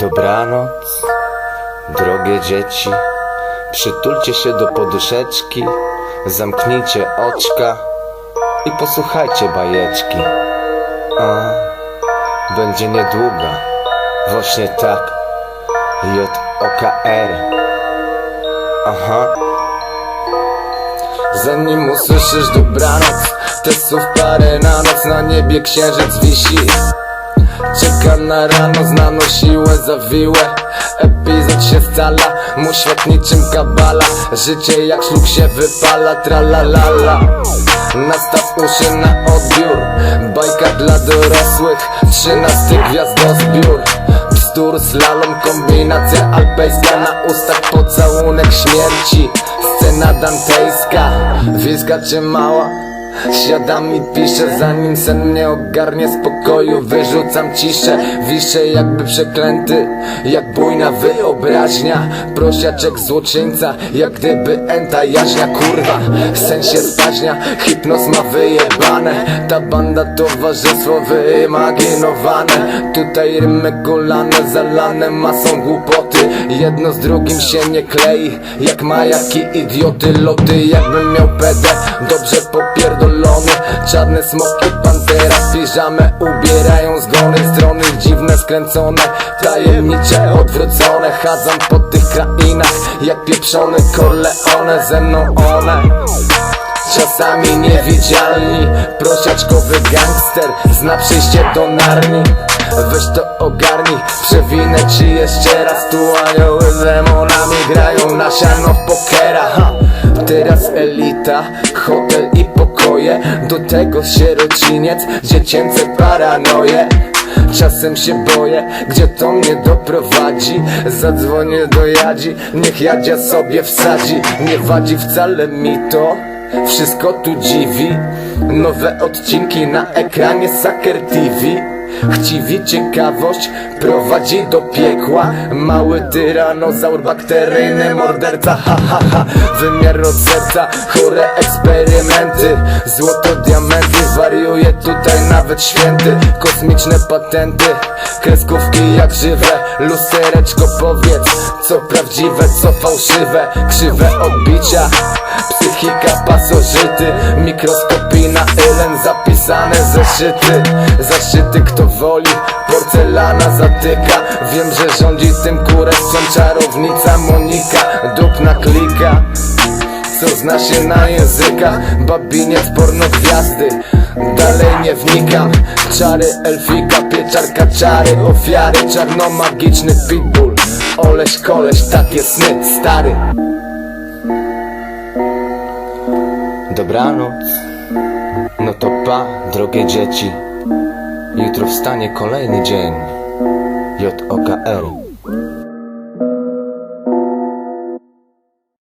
Dobranoc, drogie dzieci. Przytulcie się do poduszeczki, zamknijcie oczka i posłuchajcie bajeczki. A będzie niedługa, właśnie tak. J-O-K-R. Aha. Zanim usłyszysz dobranoc, te słów parę na noc na niebie księżyc wisi. Czeka na rano, znano siłę zawiłe Epizod się scala, mu świat niczym kabala. Życie jak szluk się wypala, tralalala Nastaw uszy na odbiór Bajka dla dorosłych, trzynasty gwiazdozbiór Bzdur, slalom, kombinacja alpejska. Na ustach pocałunek śmierci. Scena dantejska, wielka czy mała Siadam i piszę zanim sen mnie ogarnie z pokoju Wyrzucam ciszę, wiszę jakby przeklęty Jak bujna wyobraźnia. Prosiaczek złoczyńca, jak gdyby enta jaźnia Kurwa, sen się spaźnia, hipnoz ma wyjebane. Ta banda towarzystwo wyimaginowane. Tutaj rymy kolane, zalane masą głupoty. Jedno z drugim się nie klei Jak majaki idioty, loty Jakbym miał pedę, dobrze popierdolony Czarne smoki, pantera piżamę Ubierają zgony, strony dziwne, skręcone Tajemnicze, odwrócone. Chadzam po tych krainach Jak pieprzony Corleone. Ze mną one Czasami niewidzialni. Prosiaczkowy gangster Zna przyjście do narni. Weź to ogarnij Przewinę ci jeszcze raz. Tu anioły z demonami Grają na siano w pokera ha. Teraz elita Hotel i pokoje. Do tego sierociniec Dziecięce paranoje. Czasem się boję, gdzie to mnie doprowadzi. Zadzwonię do Jadzi, niech Jadzia sobie wsadzi. Nie wadzi wcale mi to, wszystko tu dziwi. Nowe odcinki na ekranie Saker TV Chciwi ciekawość prowadzi do piekła. Mały tyranozaur, bakteryjny morderca. Ha ha ha, wymiar od serca Chore eksperymenty. Złoto, diamenty, wariuje tutaj nawet święty. Kosmiczne patenty Kreskówki jak żywe. Lustereczko powiedz Co prawdziwe, co fałszywe. Krzywe odbicia Psychika pasożyty. Mikroskopijna ylen Zapisane zeszyty. Zaszyty kto Porcelana zatyka. Wiem, że rządzi tym kurewcą Czarownica Monika. Dupna klika. Co zna się na językach? Babiniec porno gwiazdy. Dalej nie wnikam Czary elfika, pieczarka czary Ofiary, czarnomagiczny pitbull. Oleś koleś, takie sny, stary. Dobranoc. No to pa, drogie dzieci Jutro wstanie kolejny dzień. J-O-K-R